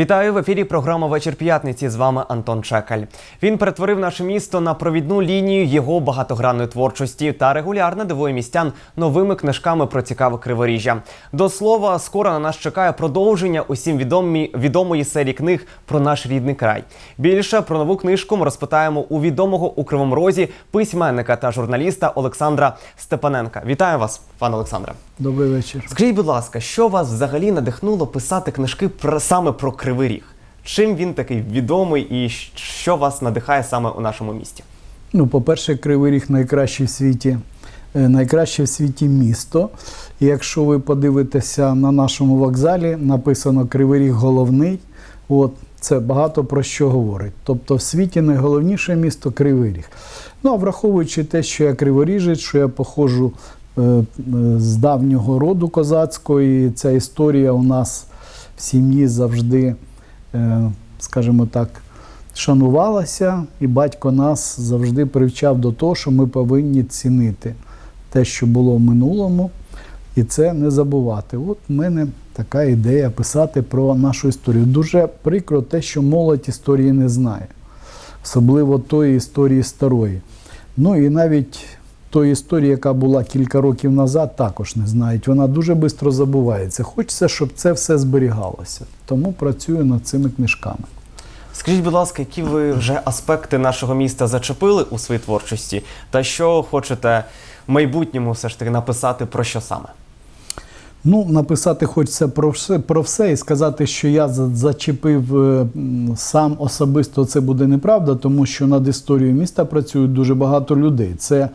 Вітаю в ефірі. Програма Вечір п'ятниці. З вами Антон Чекаль. Він перетворив наше місто на провідну лінію його багатогранної творчості та регулярно дивує містян новими книжками про цікаве криворіжжя. До слова, скоро на нас чекає продовження усім відомі, відомої серії книг про наш рідний край. Більше про нову книжку ми розпитаємо у відомого у Кривому Розі письменника та журналіста Олександра Степаненка. Вітаю вас, пане Олександре. Добрий вечір. Скажіть, будь ласка, що вас взагалі надихнуло писати книжки про саме про Кривий Ріг? Чим він такий відомий і що вас надихає саме у нашому місті? Ну, по-перше, Кривий Ріг найкращий в світі, е, найкраще в світі місто. І якщо ви подивитеся на нашому вокзалі, написано Кривий Ріг головний. От, це багато про що говорить. Тобто в світі найголовніше місто Кривий Ріг. Ну, а враховуючи те, що я криворіжець, що я походжу е, е, з давнього роду козацького, і ця історія у нас сім'ї завжди, е, скажімо так, шанувалася, і батько нас завжди привчав до того, що ми повинні цінити те, що було в минулому, і це не забувати. От в мене така ідея писати про нашу історію. Дуже прикро те, що молодь історії не знає, особливо тої історії старої. Ну і навіть тої історії, яка була кілька років назад, також не знають. Вона дуже швидко забувається. Хочеться, щоб це все зберігалося. Тому працюю над цими книжками. Скажіть, будь ласка, які ви вже аспекти нашого міста зачепили у своїй творчості, та що хочете в майбутньому все ж таки написати про що саме? Ну, написати хочеться про все, про все і сказати, що я зачепив е, сам особисто, це буде неправда, тому що над історією міста працюють дуже багато людей. Це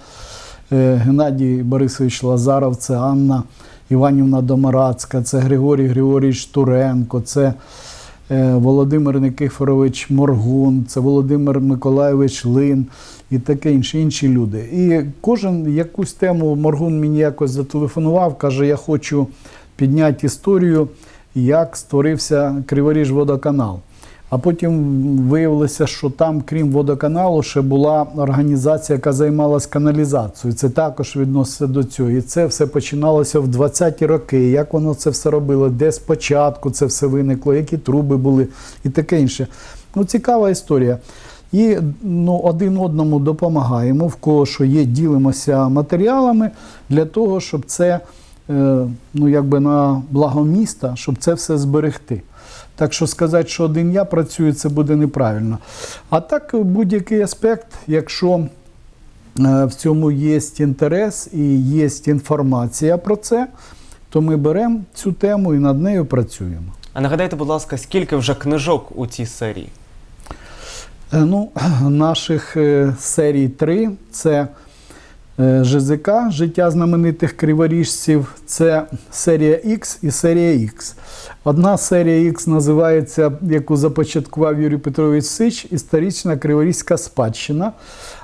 Геннадій Борисович Лазаров, це Анна Іванівна Домарацька, це Григорій Григорійович Туренко, це е, Володимир Никифорович Моргун, це Володимир Миколайович Лин і таке інше, інші люди. І кожен якусь тему Моргун мені якось зателефонував, каже, я хочу підняти історію, як створився Криворіж водоканал. А потім виявилося, що там, крім водоканалу, ще була організація, яка займалась каналізацією. Це також відноситься до цього. І це все починалося в 20-ті роки. Як воно це все робило, де спочатку це все виникло, які труби були і таке інше. Ну, цікава історія. І ну, один одному допомагаємо, в кого що є, ділимося матеріалами для того, щоб це е, ну, якби на благо міста, щоб це все зберегти. Так що сказати, що один я працюю, це буде неправильно. А так, будь-який аспект, якщо е, в цьому є інтерес і є інформація про це, то ми беремо цю тему і над нею працюємо. А нагадайте, будь ласка, скільки вже книжок у цій серії? Е, Ну, наших е, серій три це е, ЖЗК Життя знаменитих криворіжців, це серія X і серія X. Одна серія X називається, яку започаткував Юрій Петрович Сич, історична криворізька спадщина.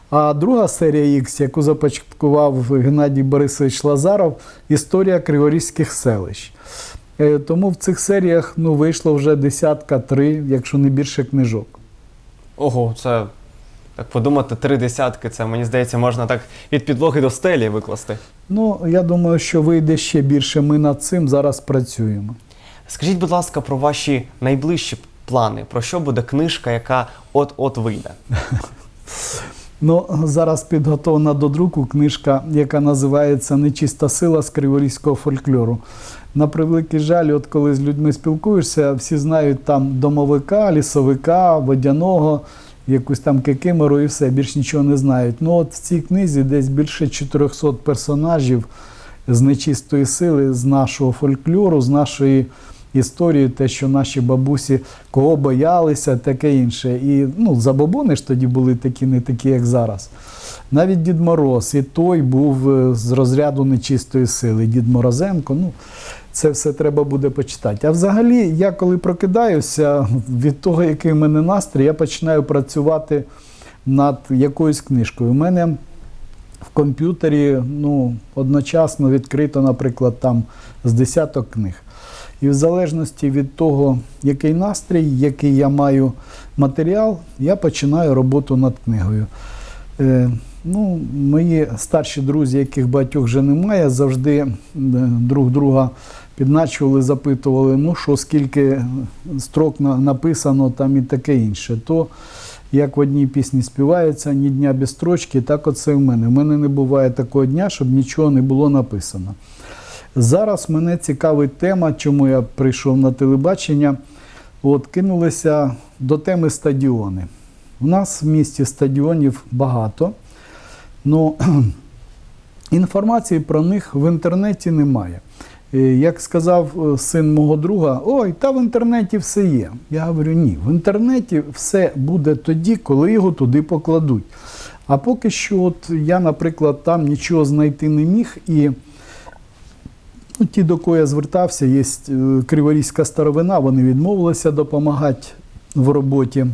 А друга серія X, яку започаткував Геннадій Борисович Лазаров, історія криворізьких селищ. Е, Тому в цих серіях ну, вийшло вже десятка три, якщо не більше книжок. Ого, це так подумати, три десятки. Це мені здається, можна так від підлоги до стелі викласти. Ну, я думаю, що вийде ще більше. Ми над цим зараз працюємо. Скажіть, будь ласка, про ваші найближчі плани. Про що буде книжка, яка от-от вийде? Ну, зараз підготовлена до друку книжка, яка називається Нечиста сила з криворізького фольклору. На превеликий жаль, от коли з людьми спілкуєшся, всі знають там домовика, лісовика, водяного, якусь там кикимору і все, більш нічого не знають. Ну, от в цій книзі десь більше 400 персонажів з нечистої сили, з нашого фольклору, з нашої історії, те, що наші бабусі кого боялися, таке інше. І ну, забобони ж тоді були такі, не такі, як зараз. Навіть Дід Мороз, і той був е, з розряду нечистої сили. Дід Морозенко. Ну, це все треба буде почитати. А взагалі, я коли прокидаюся, від того, який в мене настрій, я починаю працювати над якоюсь книжкою. У мене в комп'ютері ну, одночасно відкрито, наприклад, там з десяток книг. І в залежності від того, який настрій, який я маю матеріал, я починаю роботу над книгою. Е, Ну, мої старші друзі, яких багатьох вже немає, завжди е, друг друга підначували, запитували, ну що, скільки строк на- написано там і таке інше. То як в одній пісні співається, ні дня без строчки, так оце в мене. В мене не буває такого дня, щоб нічого не було написано. Зараз мене цікавить тема, чому я прийшов на телебачення. От кинулися до теми стадіони. У нас в місті стадіонів багато, але інформації про них в інтернеті немає. Е, Як сказав е, син мого друга, ой, та в інтернеті все є. Я говорю, ні, в інтернеті все буде тоді, коли його туди покладуть. А поки що, от я, наприклад, там нічого знайти не міг і. Ну, ті, до кого я звертався, є е, Криворізька старовина, вони відмовилися допомагати в роботі.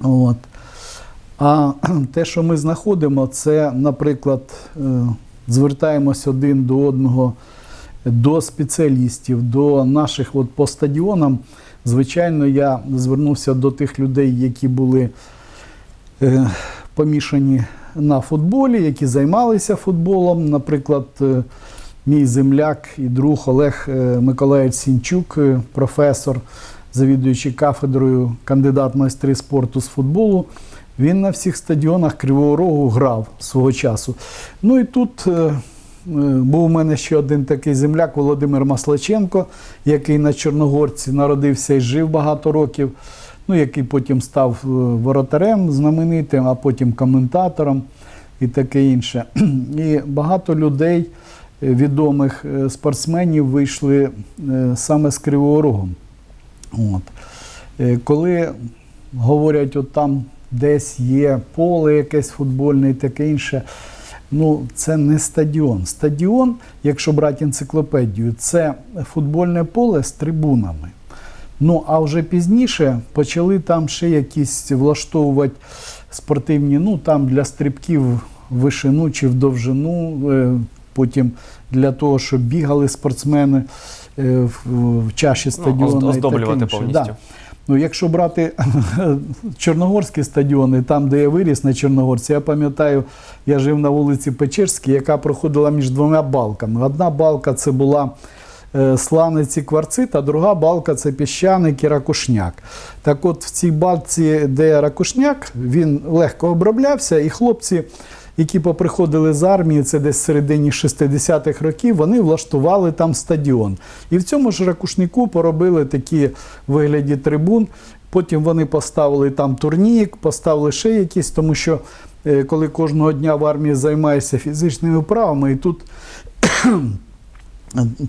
От. А те, що ми знаходимо, це, наприклад, звертаємось один до одного до спеціалістів, до наших от по стадіонам. Звичайно, я звернувся до тих людей, які були е, помішані на футболі, які займалися футболом. Наприклад, е, мій земляк і друг Олег е, Сінчук, е, професор, завідуючий кафедрою, кандидат майстри спорту з футболу. Він на всіх стадіонах Кривого Рогу грав свого часу. Ну і тут е, був у мене ще один такий земляк Володимир Маслаченко, який на Чорногорці народився і жив багато років, ну, який потім став е, воротарем знаменитим, а потім коментатором і таке інше. І багато людей, е, відомих е, спортсменів, вийшли е, саме з Кривого Рогу. От. Е, Коли говорять, от там десь є поле якесь футбольне і таке інше. Ну, це не стадіон. Стадіон, якщо брати енциклопедію, це футбольне поле з трибунами. Ну, а вже пізніше почали там ще якісь влаштовувати спортивні, ну там для стрибків в вишину чи в довжину, е, потім для того, щоб бігали спортсмени е, в, чаші стадіону. Ну, і таке оздоблювати інше. повністю. Да. Ну, якщо брати чорногорські стадіони, там, де я виріс на Чорногорці, я пам'ятаю, я жив на вулиці Печерській, яка проходила між двома балками. Одна балка це була е, сланець і кварцит, а друга балка це піщаник і ракушняк. Так от в цій балці, де ракушняк, він легко оброблявся, і хлопці. Які поприходили з армії, це десь в середині 60-х років, вони влаштували там стадіон. І в цьому ж ракушнику поробили такі вигляді трибун. Потім вони поставили там турнік, поставили ще якісь, тому що е, коли кожного дня в армії займаєшся фізичними вправами, і тут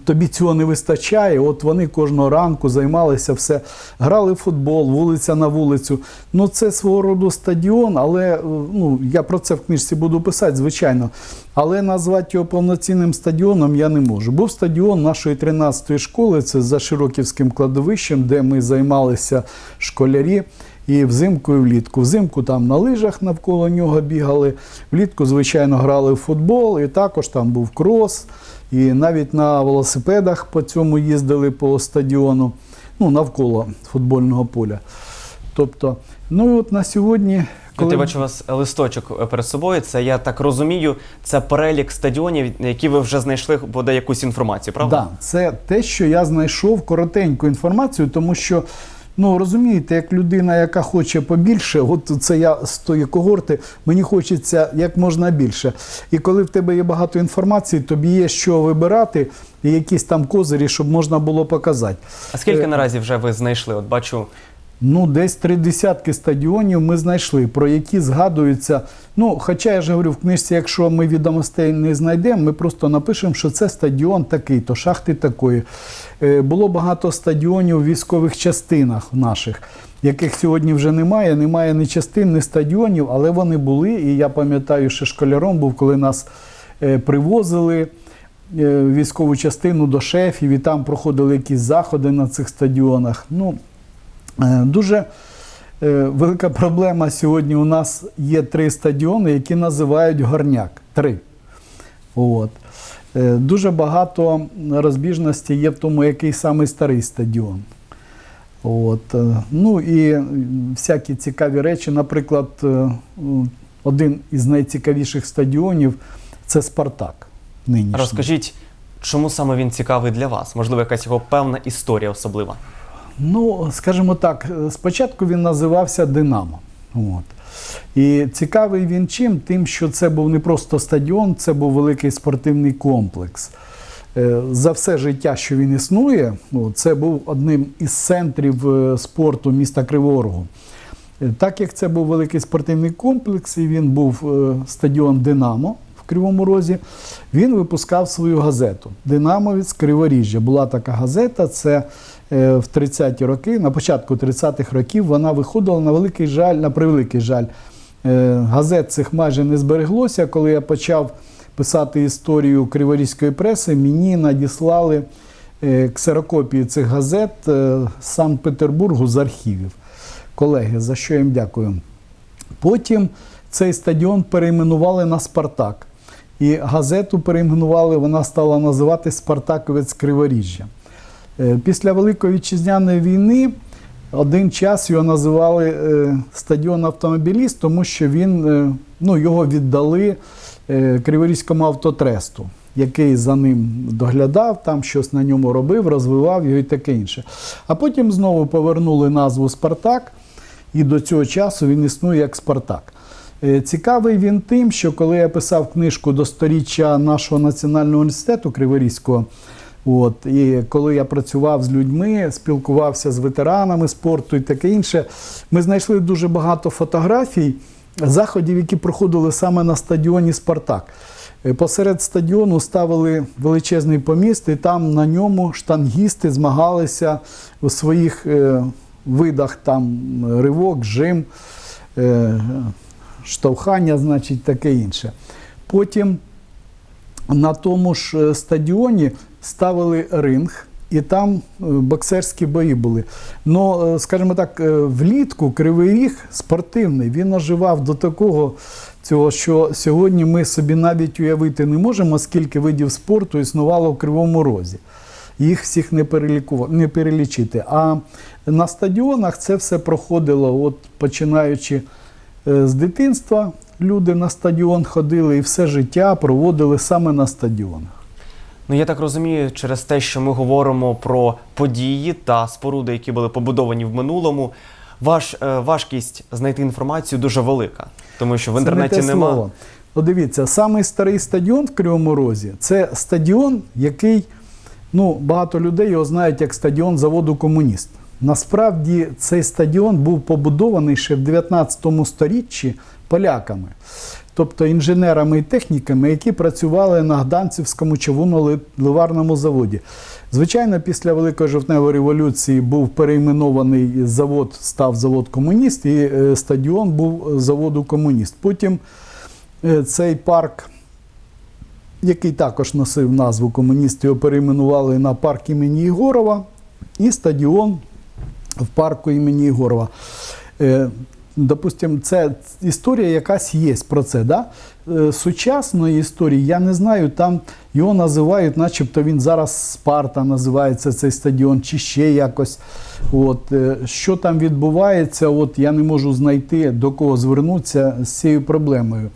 тобі цього не вистачає. От вони кожного ранку займалися все, грали в футбол, вулиця на вулицю. Ну це свого роду стадіон, але е, ну, я про це в книжці буду писати, звичайно. Але назвати його повноцінним стадіоном я не можу. Був стадіон нашої 13-ї школи, це за Широківським кладовищем, де ми займалися школярі. І взимку, і влітку. Взимку там на лижах навколо нього бігали, влітку, звичайно, грали в футбол, і також там був крос, і навіть на велосипедах по цьому їздили по стадіону, ну, навколо футбольного поля. Тобто, ну і от на сьогодні. Коли... Я бачу у вас листочок е, перед собою. Це я так розумію, це перелік стадіонів, які ви вже знайшли буде якусь інформацію, правда? Так, да, це те, що я знайшов коротеньку інформацію, тому що. Ну, розумієте, як людина, яка хоче побільше, от це я з тої когорти, мені хочеться як можна більше. І коли в тебе є багато інформації, тобі є що вибирати, і якісь там козирі, щоб можна було показати. А скільки Е, наразі вже ви знайшли? От бачу. Ну, десь три десятки стадіонів ми знайшли, про які згадуються. Ну, хоча я ж говорю, в книжці, якщо ми відомостей не знайдемо, ми просто напишемо, що це стадіон такий, то шахти такої. Е, було багато стадіонів в військових частинах наших, яких сьогодні вже немає. Немає ні частин, ні стадіонів, але вони були. І я пам'ятаю, що школяром був, коли нас е, привозили. е, Військову частину до шефів, і там проходили якісь заходи на цих стадіонах. Ну, Дуже е, велика проблема сьогодні. У нас є три стадіони, які називають горняк. Три. От. Е, Дуже багато розбіжностей є в тому, який самий старий стадіон. От. е, Ну і всякі цікаві речі. Наприклад, е, один із найцікавіших стадіонів це Спартак. Нинішній. Розкажіть, чому саме він цікавий для вас? Можливо, якась його певна історія особлива. Ну, скажімо так, е, спочатку він називався Динамо. От. І цікавий він чим? Тим, що це був не просто стадіон, це був великий спортивний комплекс. Е, За все життя, що він існує, ну, це був одним із центрів е, спорту міста Кривого Рогу. Е, Так як це був великий спортивний комплекс, і він був стадіон Динамо Кривому Розі, він випускав свою газету Динамовець Криворіжжя. Була така газета, це е, в 30-ті роки, на початку 30-х років вона виходила на великий жаль, на превеликий жаль. Е, Газет цих майже не збереглося. Коли я почав писати історію криворізької преси, мені надіслали е, ксерокопії цих газет з Санкт-Петербургу з архівів. Колеги, за що їм дякую. Потім цей стадіон перейменували на Спартак. І газету перейменували, вона стала називатись Спартаковець Криворіжжя. Е, Після Великої вітчизняної війни один час його називали е, стадіон автомобіліст, тому що він, е, ну, його віддали Криворізькому автотресту, який за ним доглядав, там щось на ньому робив, розвивав його і таке інше. А потім знову повернули назву Спартак, і до цього часу він існує як Спартак. Е, Цікавий він тим, що коли я писав книжку до сторіччя нашого національного університету Криворізького, От, і коли я працював з людьми, спілкувався з ветеранами спорту і таке інше, ми знайшли дуже багато фотографій заходів, які проходили саме на стадіоні Спартак. Е, Посеред стадіону ставили величезний поміст, і там на ньому штангісти змагалися у своїх е, видах там ривок, жим, е, штовхання, значить, таке інше. Потім на тому ж е, стадіоні ставили ринг, і там е, боксерські бої були. Ну, скажімо так, влітку Кривий Ріг спортивний, він оживав до такого цього, що сьогодні ми собі навіть уявити не можемо, скільки видів спорту існувало в Кривому Розі. Їх всіх не, не перелічити. А на стадіонах це все проходило, от починаючи з дитинства, люди на стадіон ходили і все життя проводили саме на стадіонах. Ну я так розумію, через те, що ми говоримо про події та споруди, які були побудовані в минулому, ваш е, важкість знайти інформацію дуже велика, тому що в інтернеті це не те нема. слово. Дивіться, самий старий стадіон в Кривому Розі це стадіон, який ну, багато людей його знають як стадіон заводу Комуніст. Насправді цей стадіон був побудований ще в 19 сторіччі поляками, тобто інженерами і техніками, які працювали на Гданцівському човунно-ливарному заводі. Звичайно, після Великої жовтневої революції був перейменований завод, став завод Комуніст, і е, стадіон був заводу Комуніст. Потім е, цей парк, який також носив назву Комуніст, його перейменували на парк імені Єгорова і стадіон в парку імені Єгорова. Е, Допустим, це історія якась є про це. Да? Е, Сучасної історії я не знаю, там його називають, начебто він зараз Спарта називається цей стадіон, чи ще якось. От, е, що там відбувається, от я не можу знайти до кого звернутися з цією проблемою.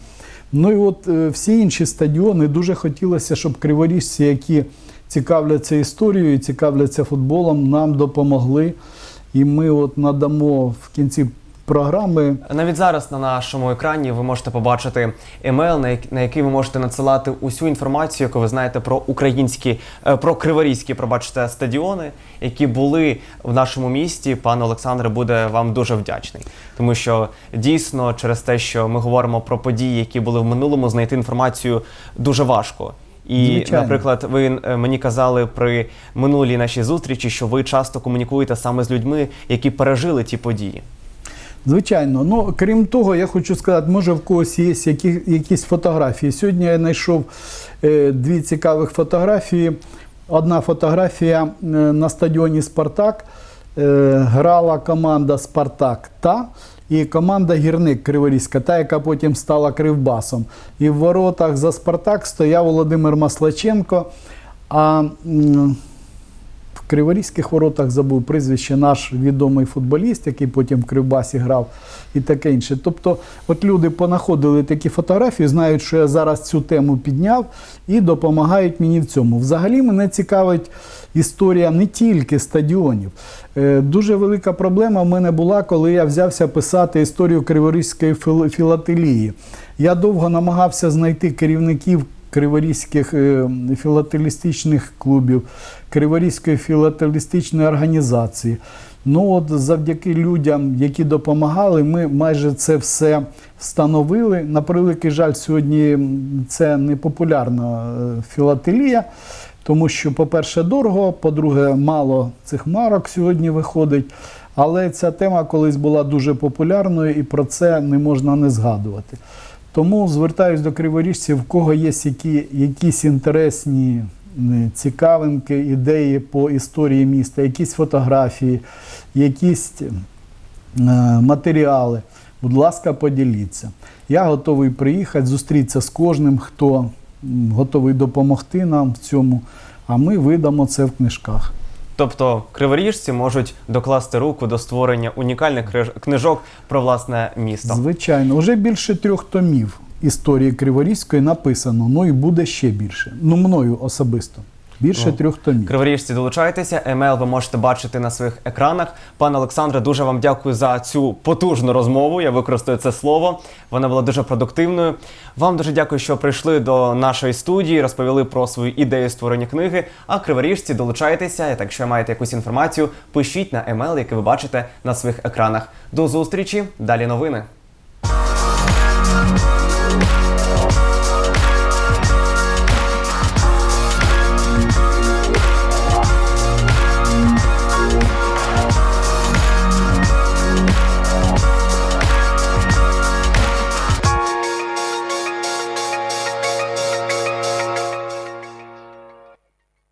Ну і от всі інші стадіони дуже хотілося, щоб криворіжці, які цікавляться історією, цікавляться футболом, нам допомогли. І ми от надамо в кінці програми Навіть зараз на нашому екрані ви можете побачити емейл, на як- на який ви можете надсилати усю інформацію, яку ви знаєте про українські, е, про криворізькі, пробачте, стадіони, які були в нашому місті. Пан Олександр буде вам дуже вдячний, тому що дійсно через те, що ми говоримо про події, які були в минулому, знайти інформацію дуже важко. І, Звичайно. наприклад, ви е, мені казали при минулій нашій зустрічі, що ви часто комунікуєте саме з людьми, які пережили ті події. Звичайно, ну крім того, я хочу сказати, може в когось є які, якісь фотографії. Сьогодні я знайшов е, дві цікавих фотографії. Одна фотографія е, на стадіоні Спартак. Е, грала команда Спартак та і команда Гірник Криворізька, та, яка потім стала Кривбасом. І в воротах за Спартак стояв Володимир Маслаченко. А Криворізьких воротах забув прізвище наш відомий футболіст, який потім в Кривбасі грав, і таке інше. Тобто, от люди понаходили такі фотографії, знають, що я зараз цю тему підняв і допомагають мені в цьому. Взагалі мене цікавить історія не тільки стадіонів. Е, Дуже велика проблема в мене була, коли я взявся писати історію Криворізької філ- філателії. Я довго намагався знайти керівників криворізьких е, філателістичних клубів, Криворізької філателістичної організації. Ну от завдяки людям, які допомагали, ми майже це все встановили. На превеликий жаль, сьогодні це не популярна е, філателія, тому що, по-перше, дорого, по-друге, мало цих марок сьогодні виходить. Але ця тема колись була дуже популярною і про це не можна не згадувати. Тому звертаюсь до криворіжців, в кого є які, якісь інтересні цікавинки, ідеї по історії міста, якісь фотографії, якісь е, матеріали. Будь ласка, поділіться. Я готовий приїхати, зустрітися з кожним, хто готовий допомогти нам в цьому, а ми видамо це в книжках. Тобто криворіжці можуть докласти руку до створення унікальних книжок про власне місто. Звичайно, вже більше трьох томів історії Криворізької написано. Ну і буде ще більше. Ну, мною особисто. Більше трьох томів. Криворіжці, долучайтеся. Емейл ви можете бачити на своїх екранах. Пане Олександре, дуже вам дякую за цю потужну розмову. Я використаю це слово. Вона була дуже продуктивною. Вам дуже дякую, що прийшли до нашої студії, розповіли про свою ідею створення книги. А криворіжці, долучайтеся. Так, якщо маєте якусь інформацію, пишіть на емейл, який ви бачите на своїх екранах. До зустрічі. Далі новини.